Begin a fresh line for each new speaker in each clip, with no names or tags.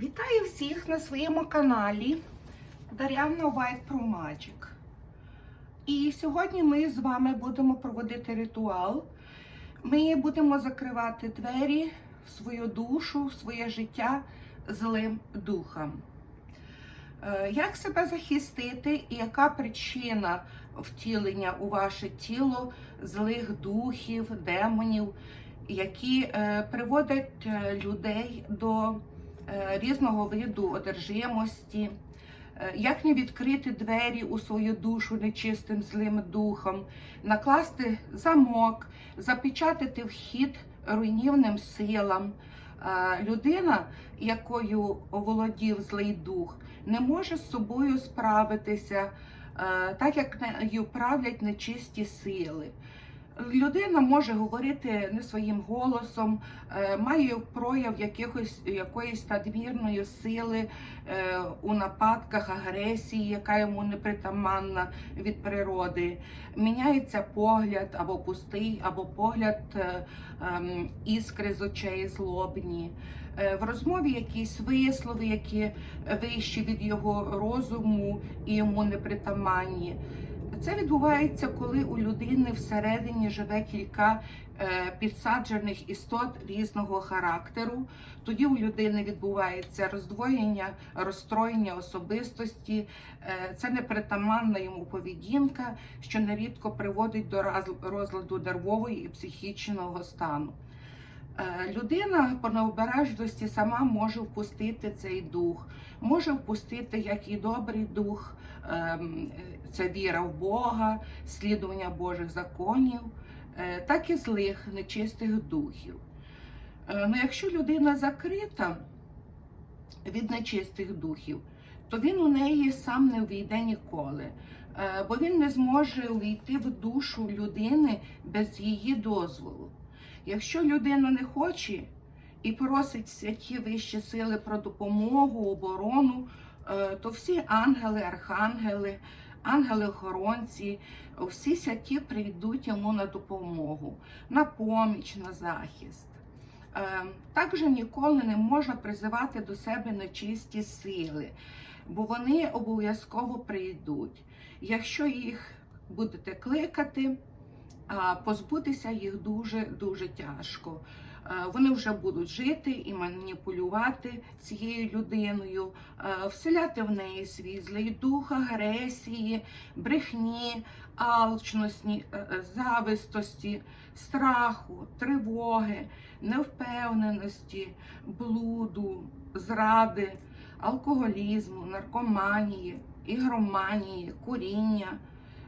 Вітаю всіх на своєму каналі Дар'яна White Pro Magic. І сьогодні ми з вами будемо проводити ритуал. Ми будемо закривати двері в свою душу, в своє життя злим духом. Е, Як себе захистити і яка причина втілення у ваше тіло злих духів, демонів, які е, приводять е, людей до різного виду одержимості, Е, як не відкрити двері у свою душу нечистим злим духом, накласти замок, запечатати вхід руйнівним силам. Е, Людина, якою оволодів злий дух, не може з собою справитися, е, так як нею правлять нечисті сили. Людина може говорити не своїм голосом, е, має прояв якихось, якоїсь надмірної сили е, у нападках, агресії, яка йому непритаманна від природи. Міняється погляд або пустий, або погляд е, ем, іскри з очей злобні. В розмові якісь вислови, які вищі від його розуму і йому непритаманні. Це відбувається, коли у людини всередині живе кілька е, підсаджених істот різного характеру. Тоді у людини відбувається роздвоєння, розстроєння особистості. Е, Це непритаманна йому поведінка, що нерідко приводить до розладу нервової і психічного стану. Е, Людина по необережності сама може впустити цей дух, може впустити як і добрий дух, це віра в Бога, слідування Божих законів, е, так і злих нечистих духів. Е, Ну, якщо людина закрита від нечистих духів, то він у неї сам не увійде ніколи, е, бо він не зможе увійти в душу людини без її дозволу. Якщо людина не хоче і просить святі вищі сили про допомогу, оборону, то всі ангели, архангели, ангели-охоронці, всі святі прийдуть йому на допомогу, на поміч, на захист. Е, Також ніколи не можна призивати до себе нечисті сили, бо вони обов'язково прийдуть. Якщо їх будете кликати, позбутися їх дуже дуже тяжко. Е, Вони вже будуть жити і маніпулювати цією людиною, е, вселяти в неї свій злий дух, агресії, брехні, алчності, е, завистості, страху, тривоги, невпевненості, блуду, зради, алкоголізму, наркоманії, ігроманії, куріння,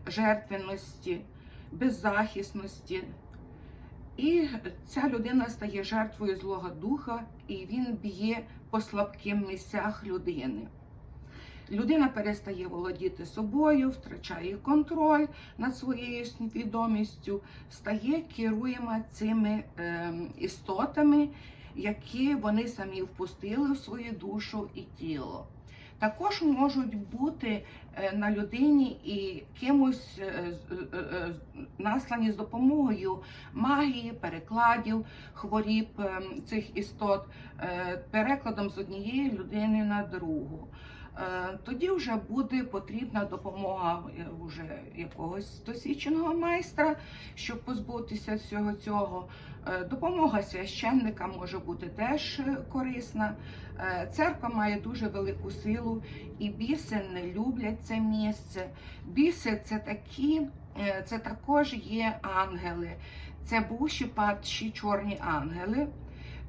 жертвеності беззахисності. І ця людина стає жертвою Злого Духа, і він б'є по слабким місцях людини. Людина перестає володіти собою, втрачає контроль над своєю свідомістю, стає керуєма цими е, істотами, які вони самі впустили в свою душу і тіло. Також можуть бути е, на людині і кимось е, е, наслані з допомогою магії, перекладів, хворіб е, цих істот, перекладом з однієї людини на другу. Е, Тоді вже буде потрібна допомога е, вже якогось досвідченого майстра, щоб позбутися всього цього. Е, Допомога священника може бути теж е, корисна. Е, Церква має дуже велику силу, і біси не люблять це місце. Біси це такі, е, це також є ангели. Це буші падші чорні ангели.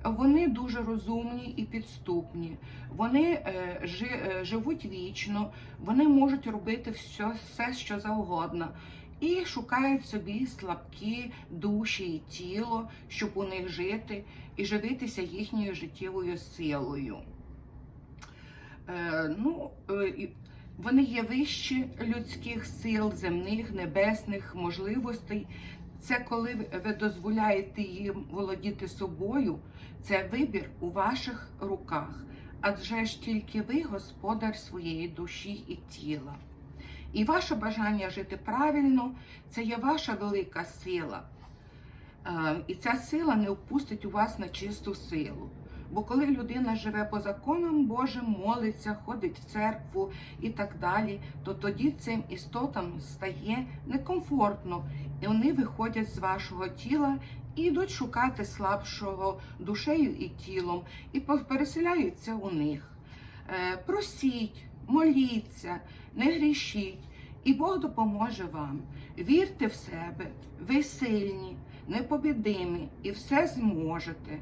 Вони дуже розумні і підступні. Вони е, е, живуть вічно, вони можуть робити все, все, що завгодно. І шукають собі слабкі душі і тіло, щоб у них жити і живитися їхньою життєвою силою. Е, ну, е, вони є вищі людських сил, земних, небесних можливостей. Це коли ви дозволяєте їм володіти собою, це вибір у ваших руках. Адже ж тільки ви господар своєї душі і тіла. І ваше бажання жити правильно це є ваша велика сила. Е, І ця сила не впустить у вас на чисту силу. Бо коли людина живе по законам Божим, молиться, ходить в церкву і так далі, то тоді цим істотам стає некомфортно, і вони виходять з вашого тіла і йдуть шукати слабшого душею і тілом, і переселяються у них. Е, Просіть, моліться, не грішіть, і Бог допоможе вам. Вірте в себе, ви сильні, непобідимі і все зможете.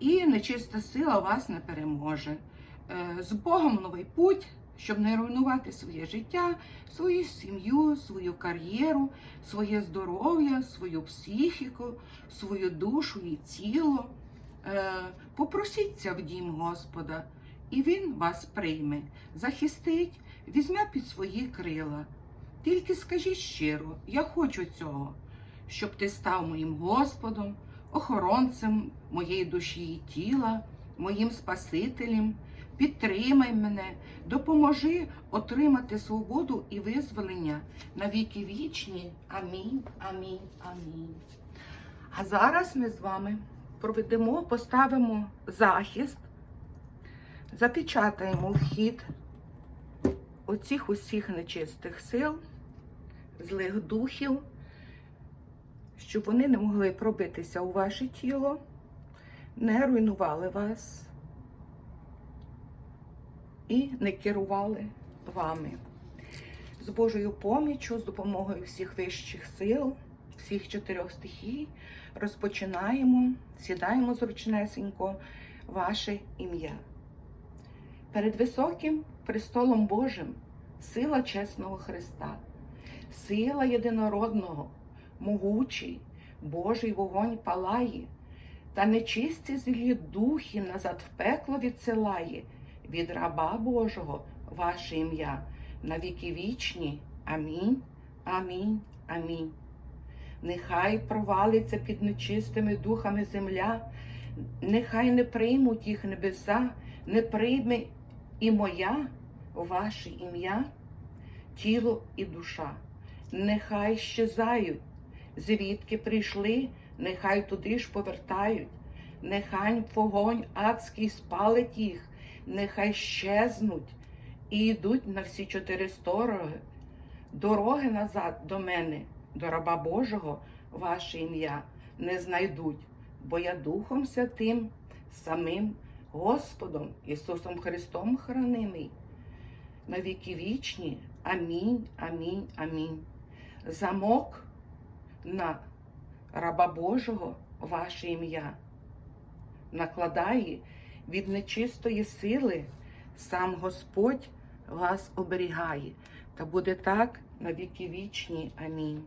І нечиста сила вас не переможе. Е, З Богом новий путь, щоб не руйнувати своє життя, свою сім'ю, свою кар'єру, своє здоров'я, свою психіку, свою душу і тіло. Е, Попросіться в дім Господа, і Він вас прийме, захистить, візьме під свої крила. Тільки скажіть щиро, я хочу цього, щоб ти став моїм Господом, охоронцем моєї душі і тіла, моїм Спасителем. Підтримай мене, допоможи отримати свободу і визволення на віки вічні. Амінь, амінь, амінь. А зараз ми з вами проведемо, поставимо захист, запечатаємо вхід оцих усіх нечистих сил, злих духів, щоб вони не могли пробитися у ваше тіло, не руйнували вас і не керували вами. З Божою поміччю, з допомогою всіх вищих сил, всіх чотирьох стихій, розпочинаємо, сідаємо зручнесенько ваше ім'я. Перед високим престолом Божим сила чесного Христа, сила єдинородного, могучий, Божий вогонь палає, та нечисті злі духи назад в пекло відсилає від раба Божого ваше ім'я на віки вічні. Амінь, амінь, амінь. Нехай провалиться під нечистими духами земля, нехай не приймуть їх небеса, не прийме і моя, ваше ім'я, тіло і душа. Нехай щезають, звідки прийшли, нехай туди ж повертають, нехай вогонь адський спалить їх, нехай щезнуть і йдуть на всі чотири сторони. Дороги назад до мене, до раба Божого, ваше ім'я не знайдуть, бо я Духом Святим, самим Господом Ісусом Христом хранимий. На віки вічні. Амінь, амінь, амінь. Замок на раба Божого ваше ім'я. Накладає від нечистої сили, сам Господь вас оберігає. Та буде так на віки вічні. Амінь.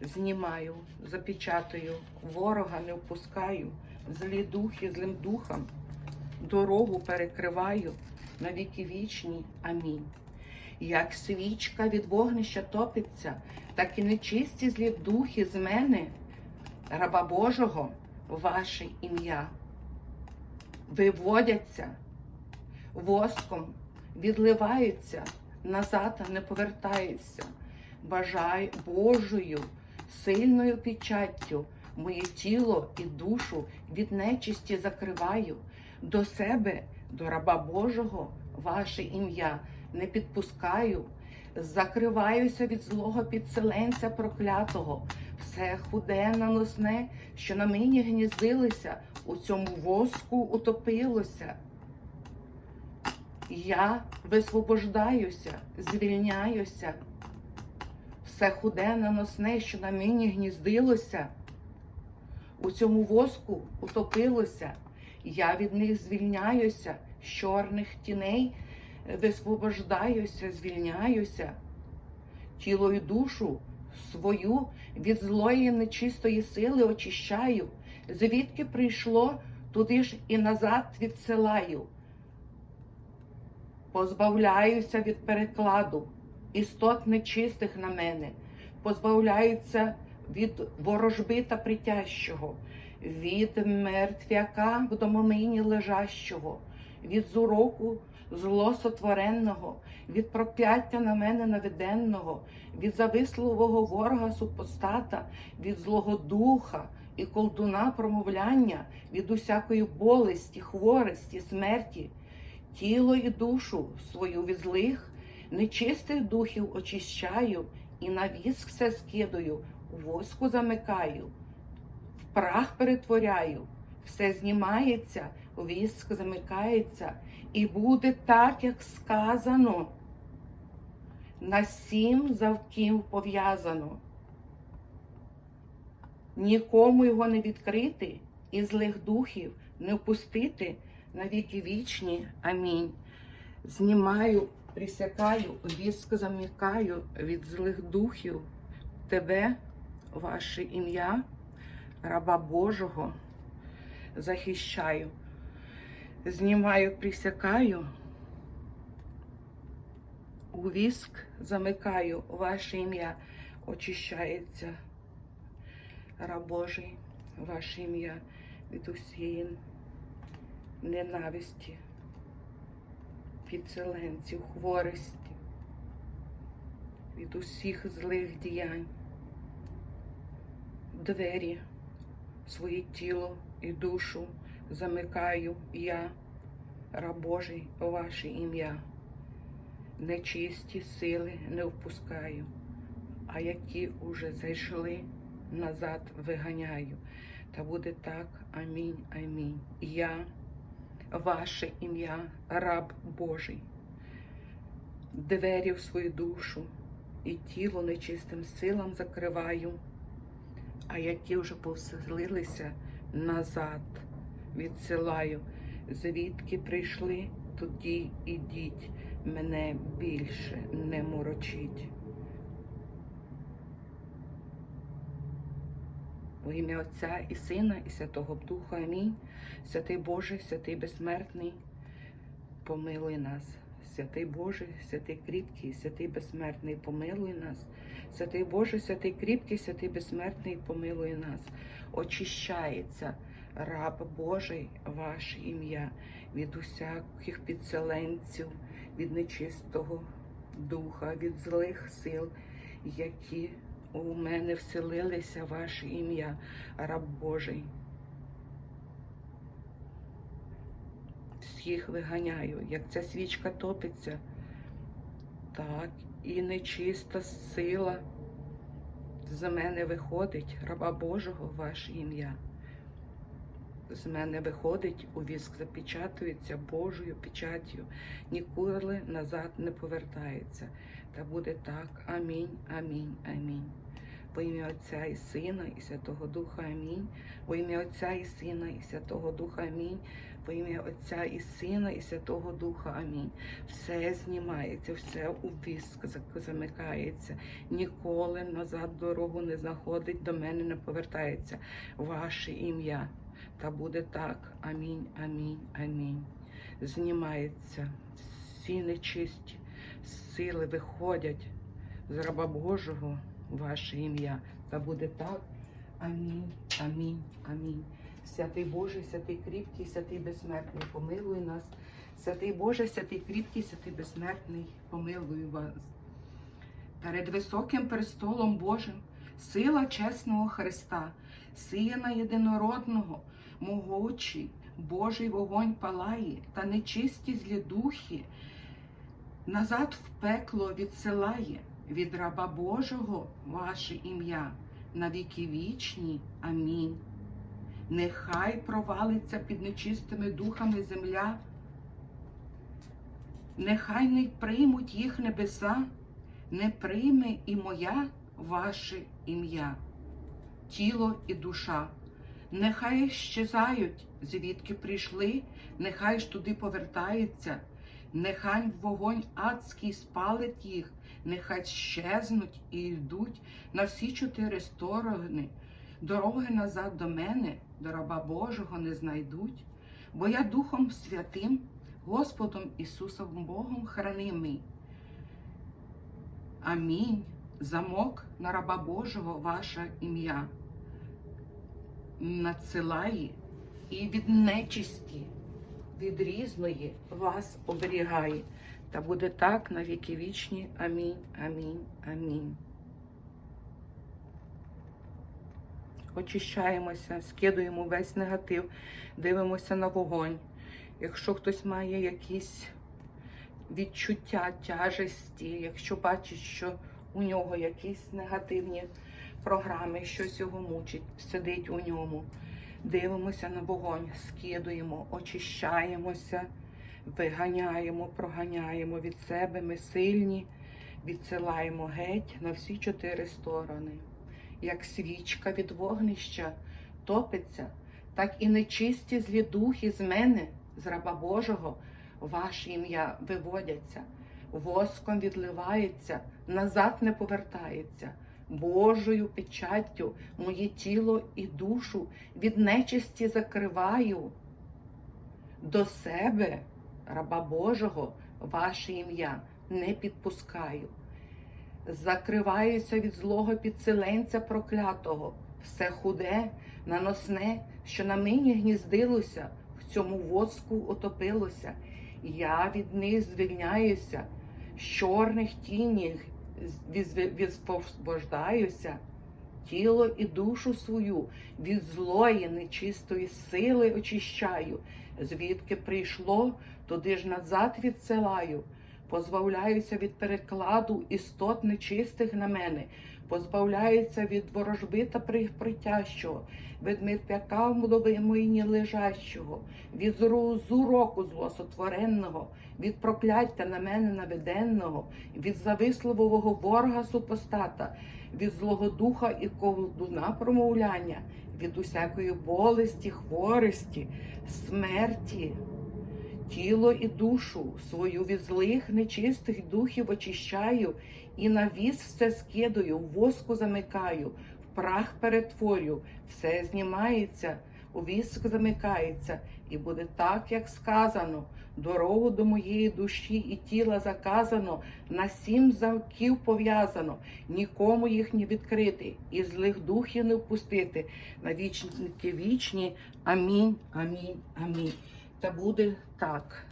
Знімаю, запечатаю, ворога не впускаю, злі духи, злим духам, дорогу перекриваю на віки вічні. Амінь. Як свічка від вогнища топиться, так і нечисті злі духи з мене, раба Божого, ваше ім'я. Виводяться воском, відливаються, назад не повертаються. Бажаю Божою сильною печаттю моє тіло і душу від нечисті закриваю. До себе, до раба Божого, ваше ім'я не підпускаю, закриваюся від злого підселенця проклятого, все худе наносне, що на мені гніздилися, у цьому воску утопилося. Я висвобождаюся, звільняюся. Все худе наносне, що на мені гніздилося, у цьому воску утопилося. Я від них звільняюся, з чорних тіней висвобождаюся, звільняюся. Тіло і душу свою від злої нечистої сили очищаю, звідки прийшло, туди ж і назад відсилаю. Позбавляюся від перекладу, істот нечистих на мене, позбавляються від ворожби та притяжчого, від мертвяка в домомині лежащого, від зуроку злосотвореного, від прокляття на мене наведенного, від зависливого ворога супостата, від злого духа, і колдуна промовляння від усякої болесті, хворості, смерті, тіло і душу свою від злих, нечистих духів очищаю і на віск все скидаю, воску замикаю, в прах перетворяю, все знімається, віск замикається, і буде так, як сказано. На сім завків пов'язано. Нікому його не відкрити і злих духів не впустити на віки вічні. Амінь. Знімаю, присякаю, віск замикаю від злих духів тебе, ваше ім'я, раба Божого, захищаю. Знімаю, присякаю, у віск замикаю, ваше ім'я очищається. Раб Божий, ваше ім'я від усієї ненависті, підселенців, хворості, від усіх злих діянь, двері, своє тіло і душу замикаю я, раб Божий, ваше ім'я. Нечисті сили не впускаю, а які уже зайшли назад виганяю. Та буде так, амінь, амінь. Я, ваше ім'я, раб Божий, двері в свою душу і тіло нечистим силам закриваю, а які вже повселилися назад, відсилаю, звідки прийшли, тоді ідіть, мене більше не морочіть. Во ім'я Отця і Сина, і Святого Духа. Амінь. Святий Боже, святий безсмертний, помилуй нас. Святий Боже, святий кріпкий, святий безсмертний, помилуй нас. Святий Боже, святий кріпкий, святий безсмертний, помилуй нас. Очищається раб Божий, ваше ім'я, від усяких підселенців, від нечистого духа, від злих сил, які у мене вселилися ваше ім'я, раб Божий. Всіх виганяю, як ця свічка топиться, так і нечиста сила з мене виходить, раба Божого, ваше ім'я. З мене виходить, у віск запечатується Божою печаттю, ніколи назад не повертається. Та буде так. Амінь, амінь, амінь. Во ім'я Отця і Сина, і Святого Духа Амінь. Во ім'я Отця і Сина, і Святого Духа Амінь. Во ім'я Отця і Сина, і Святого Духа Амінь. Все знімається, все у віск замикається. Ніколи назад дорогу не знаходить, до мене не повертається. Ваше ім'я. Та буде так. Амінь, амінь, амінь. Знімається. Всі нечисті сили виходять з раба Божого ваше ім'я. Та буде так. Амінь, амінь, амінь. Святий Боже, святий кріпкий, святий безсмертний, помилуй нас. Святий Боже, святий кріпкий, святий безсмертний, помилуй вас. Перед високим престолом Божим сила чесного Христа, Сина єдинородного, могучий, Божий вогонь палає, та нечисті злі духи назад в пекло відсилає від раба Божого ваше ім'я на віки вічні. Амінь. Нехай провалиться під нечистими духами земля, нехай не приймуть їх небеса, не прийме і моя ваше ім'я, тіло і душа. Нехай щезають, звідки прийшли, нехай ж туди повертаються, нехай вогонь адський спалить їх, нехай щезнуть і йдуть на всі чотири сторони. Дороги назад до мене, до раба Божого не знайдуть, бо я Духом Святим, Господом Ісусом Богом хранимий. Амінь. Замок на раба Божого ваше ім'я надсилає і від нечисті, від різної вас оберігає. Та буде так на віки вічні. Амінь, амінь, амінь. очищаємося, скидуємо весь негатив, дивимося на вогонь. Якщо хтось має якісь відчуття тяжесті, якщо бачить, що у нього якісь негативні програми, щось його мучить, сидить у ньому. Дивимося на вогонь, скидуємо, очищаємося, виганяємо, проганяємо від себе. Ми сильні, відсилаємо геть на всі чотири сторони. Як свічка від вогнища топиться, так і нечисті злі духи з мене, з раба Божого, ваше ім'я виводяться, воском відливається, назад не повертається. Божою печаттю моє тіло і душу від нечисті закриваю. До себе, раба Божого, ваше ім'я не підпускаю. Закриваюся від злого підселенця проклятого, все худе, наносне, що на мені гніздилося, в цьому воску отопилося. Я від них звільняюся, з чорних тінів відсвобождаюся, тіло і душу свою від злої, нечистої сили очищаю, звідки прийшло, туди ж назад відсилаю, позбавляюся від перекладу істот нечистих на мене, позбавляюся від ворожби та при- притяжчого, від митпяка в моїні лежащого, від зуроку злосотворенного, від прокляття на мене наведенного, від зависливого ворога супостата, від злого духа і колдуна промовляння, від усякої болесті, хворості, смерті, тіло і душу свою від злих, нечистих духів очищаю і на віз все скидаю, в воску замикаю, в прах перетворю, все знімається, у віск замикається, і буде так, як сказано. Дорогу до моєї душі і тіла заказано, на сім замків пов'язано, нікому їх не відкрити, і злих духів не впустити. На вічники вічні. Амінь, амінь, амінь. Та буде так.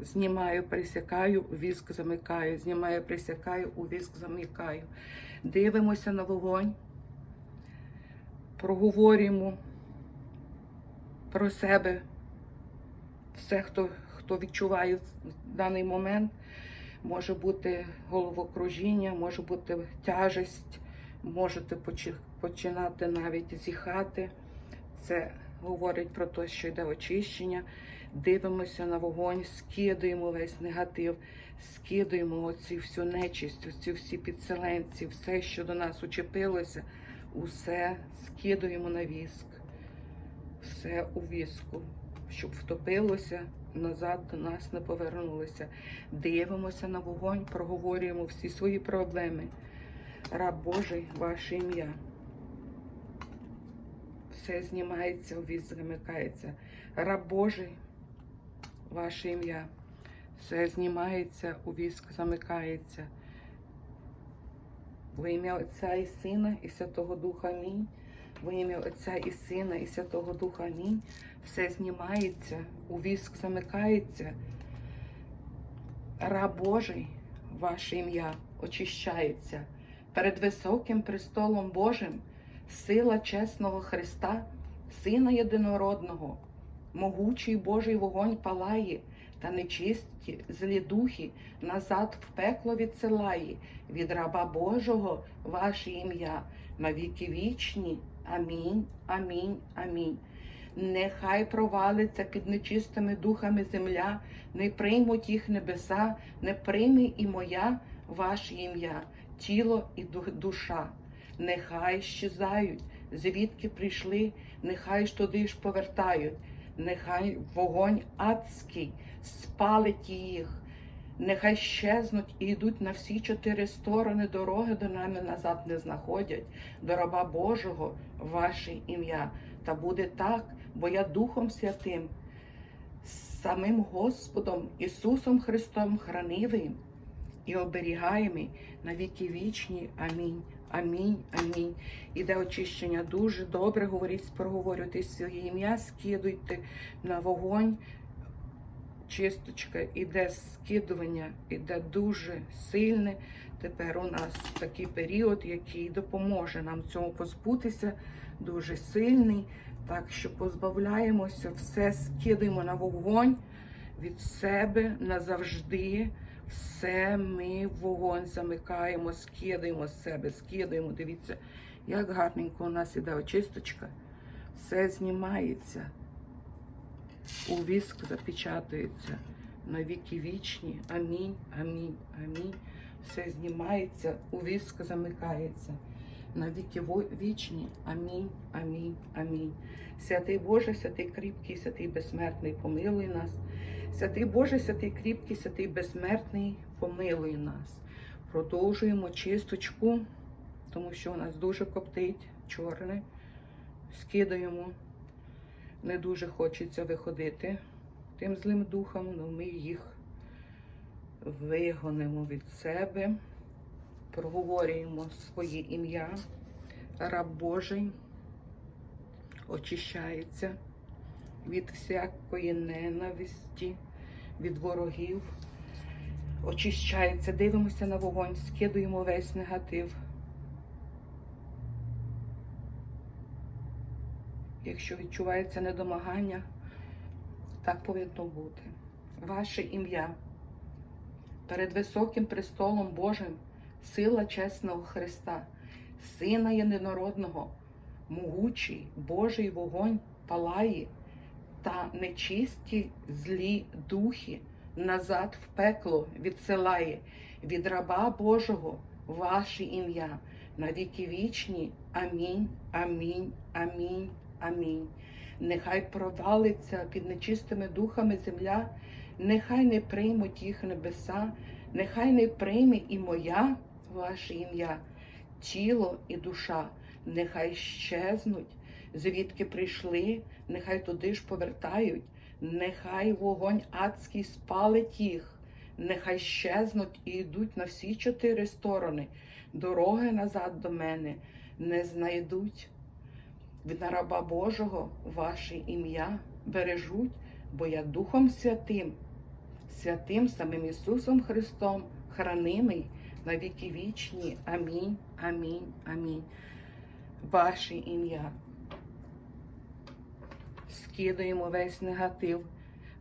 Знімаю, присякаю, віск замикаю, знімаю, присякаю, у віск замикаю. Дивимося на вогонь, проговорюємо про себе. Все, хто, хто відчуває в даний момент, може бути головокружіння, може бути тяжесть, можете починати навіть зіхати. Це говорить про те, що йде очищення. Дивимося на вогонь, скидуємо весь негатив, скидуємо оці всю нечисть, оці всі підселенці, все, що до нас учепилося, усе скидуємо на віск, все у віску, щоб втопилося, назад до нас не повернулося. Дивимося на вогонь, проговорюємо всі свої проблеми. Раб Божий, ваше ім'я. Все знімається, у віз замикається. Раб Божий, ваше ім'я. Все знімається, у віск замикається. Во ім'я Отця і Сина і Святого Духа Амінь. Во ім'я Отця і Сина і Святого Духа Амінь. Все знімається, у віск замикається. Раб Божий, ваше ім'я, очищається. Перед високим престолом Божим сила чесного Христа, Сина Єдинородного, могучий Божий вогонь палає, та нечисті злі духи назад в пекло відсилає, від раба Божого ваше ім'я, на віки вічні. Амінь, амінь, амінь. Нехай провалиться під нечистими духами земля, не приймуть їх небеса, не прийме і моя ваше ім'я, тіло і душа. Нехай щезають, звідки прийшли, нехай ж туди ж повертають, нехай вогонь адський спалить їх, нехай щезнуть і йдуть на всі чотири сторони дороги до нами назад не знаходять, до раба Божого ваше ім'я. Та буде так, бо я Духом Святим, самим Господом Ісусом Христом хранивим і оберігаємий на віки вічні. Амінь. Амінь, амінь. Іде очищення дуже добре. Говоріть, проговорюйте своє ім'я, скидуйте на вогонь чисточка, іде скидування, іде дуже сильне. Тепер у нас такий період, який допоможе нам цьому позбутися, дуже сильний. Так що позбавляємося, все скидаємо на вогонь від себе назавжди. Все ми вогонь замикаємо, скидаємо з себе, скидаємо. Дивіться, як гарненько у нас іде очисточка. Все знімається. У віск запечатується на віки вічні. Амінь, амінь, амінь. Все знімається, у віск замикається. На віки вічні. Амінь, амінь, амінь. Святий Боже, святий кріпкий, святий безсмертний, помилуй нас. Святий Боже, святий кріпкий, святий безсмертний, помилуй нас. Продовжуємо чисточку, тому що у нас дуже коптить чорне. Скидаємо. Не дуже хочеться виходити тим злим духом, але ми їх вигонимо від себе, проговорюємо своє ім'я. Раб Божий очищається від всякої ненависті, від ворогів. Очищається, дивимося на вогонь, скидуємо весь негатив. Якщо відчувається недомагання, так повинно бути. Ваше ім'я перед високим престолом Божим, сила чесного Христа, Сина Єдинородного, могучий Божий вогонь палає та нечисті злі духи назад в пекло відсилає від раба Божого ваше ім'я на віки вічні. Амінь, амінь, амінь, амінь. Нехай провалиться під нечистими духами земля, нехай не приймуть їх небеса, нехай не прийме і моя ваше ім'я, тіло і душа, нехай щезнуть, звідки прийшли, нехай туди ж повертають, нехай вогонь адський спалить їх, нехай щезнуть і йдуть на всі чотири сторони, дороги назад до мене не знайдуть. Від раба Божого ваше ім'я бережуть, бо я Духом Святим, святим самим Ісусом Христом, хранимий на віки вічні. Амінь, амінь, амінь. Ваше ім'я. Скидаємо весь негатив,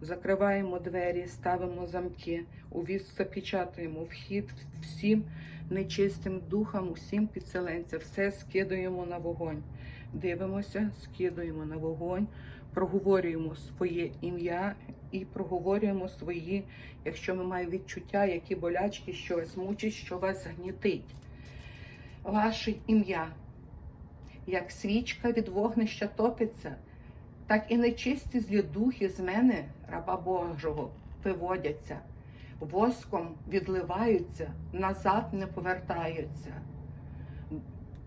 закриваємо двері, ставимо замки, у віз запечатуємо вхід всім нечистим духам, усім підселенцям, все скидаємо на вогонь. Дивимося, скидуємо на вогонь, проговорюємо своє ім'я і проговорюємо свої, якщо ми маємо відчуття, які болячки, що вас мучить, що вас гнітить. Ваше ім'я, як свічка від вогнища топиться, так і нечисті злі духи з мене, раба Божого, виводяться, воском відливаються, назад не повертаються.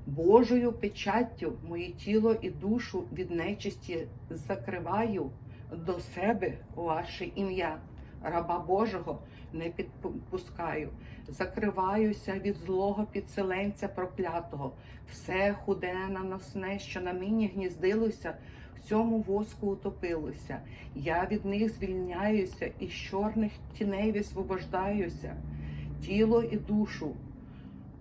Божою печаттю моє тіло і душу від нечисті закриваю до себе ваше ім'я, раба Божого не підпускаю. Закриваюся від злого підселенця проклятого, все худе наносне, що на мені гніздилося, в цьому воску утопилося. Я від них звільняюся і з чорних тіней висвобождаюся, тіло і душу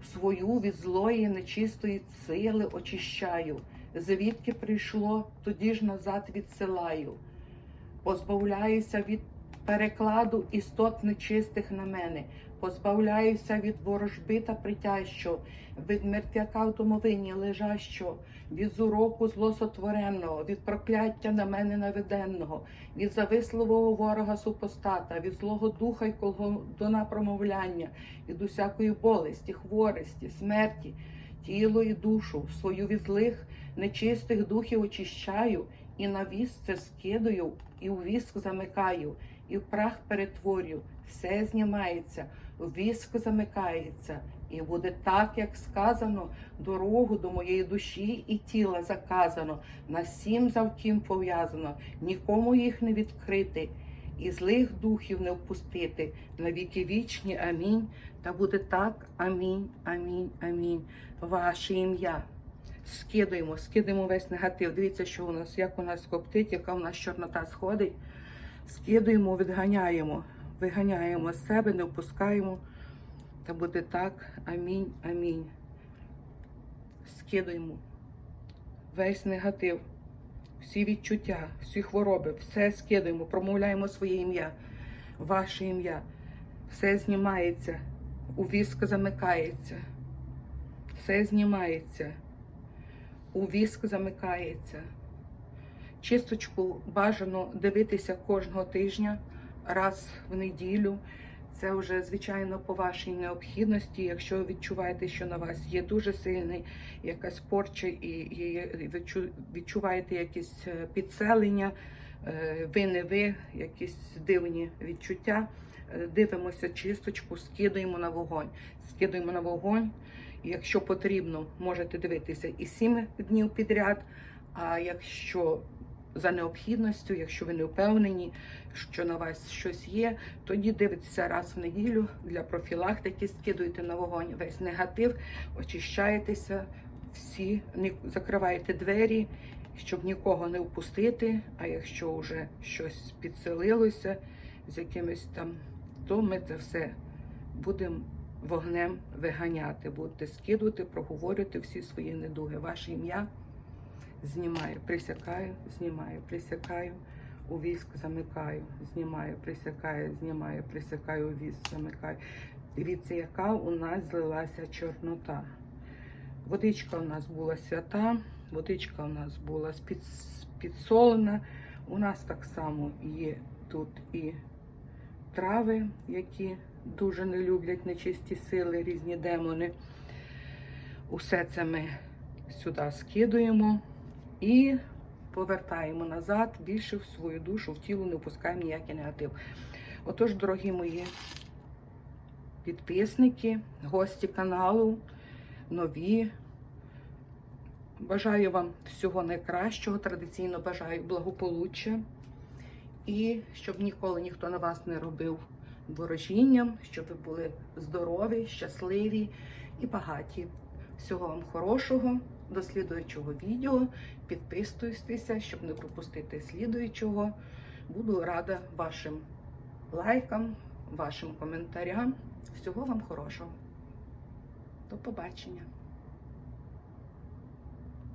свою від злої нечистої сили очищаю. Звідки прийшло, тоді ж назад відсилаю. Позбавляюся від перекладу істот нечистих на мене, позбавляюся від ворожби та притяжчого, від мертвяка в домовині лежащого, від зуроку злосотвореного, від прокляття на мене наведенного, від зависливого ворога супостата, від злого духа й колгодона промовляння, від усякої болесті, хворості, смерті, тіло і душу, свою від злих нечистих духів очищаю, і на віс це скидаю, і у віск замикаю, і в прах перетворю, все знімається, у віск замикається, і буде так, як сказано, дорогу до моєї душі і тіла заказано, на сім завтім пов'язано, нікому їх не відкрити. І злих духів не впустити на віки вічні. Амінь. Та буде так. Амінь, амінь, амінь. Ваше ім'я. Скидаємо, скидаємо весь негатив. Дивіться, що у нас, як у нас коптить, яка у нас чорнота сходить. скидуємо, відганяємо, виганяємо з себе, не впускаємо. Та буде так. Амінь, амінь. Скидуємо весь негатив, всі відчуття, всі хвороби, все скидуємо, промовляємо своє ім'я, ваше ім'я. Все знімається, у віск замикається, все знімається, у віск замикається. Чисточку бажано дивитися кожного тижня, раз в неділю. Це вже, звичайно, по вашій необхідності. Якщо ви відчуваєте, що на вас є дуже сильний якась порча, і, відчуваєте якісь е, підселення, е, ви не ви, якісь дивні відчуття, е, дивимося чисточку, скидуємо на вогонь. Скидуємо на вогонь. Якщо потрібно, можете дивитися і 7 днів підряд. А якщо за необхідністю, якщо ви не впевнені, що на вас щось є, тоді дивитеся раз в неділю для профілактики, скидуєте на вогонь весь негатив, очищаєтеся, всі закриваєте двері, щоб нікого не впустити. А якщо вже щось підселилося з якимось там, то ми це все будемо вогнем виганяти. Будете скидувати, проговорювати всі свої недуги. Ваше ім'я знімаю, присякаю, знімаю, присякаю, у віск замикаю, знімаю, присякаю, знімаю, присякаю, у віск замикаю. Дивіться, яка у нас злилася чорнота. Водичка у нас була свята, водичка у нас була підсолена. У нас так само є тут і трави, які дуже не люблять нечисті сили, різні демони. Усе це ми сюди скидуємо і повертаємо назад більше в свою душу, в тіло не впускаємо ніякий негатив. Отож, дорогі мої підписники, гості каналу, нові. Бажаю вам всього найкращого, традиційно бажаю благополуччя. І щоб ніколи ніхто на вас не робив ворожінням, щоб ви були здорові, щасливі і багаті. Всього вам хорошого, до слідуючого відео. Підписуйтеся, щоб не пропустити слідуючого. Буду рада вашим лайкам, вашим коментарям. Всього вам хорошого. До побачення!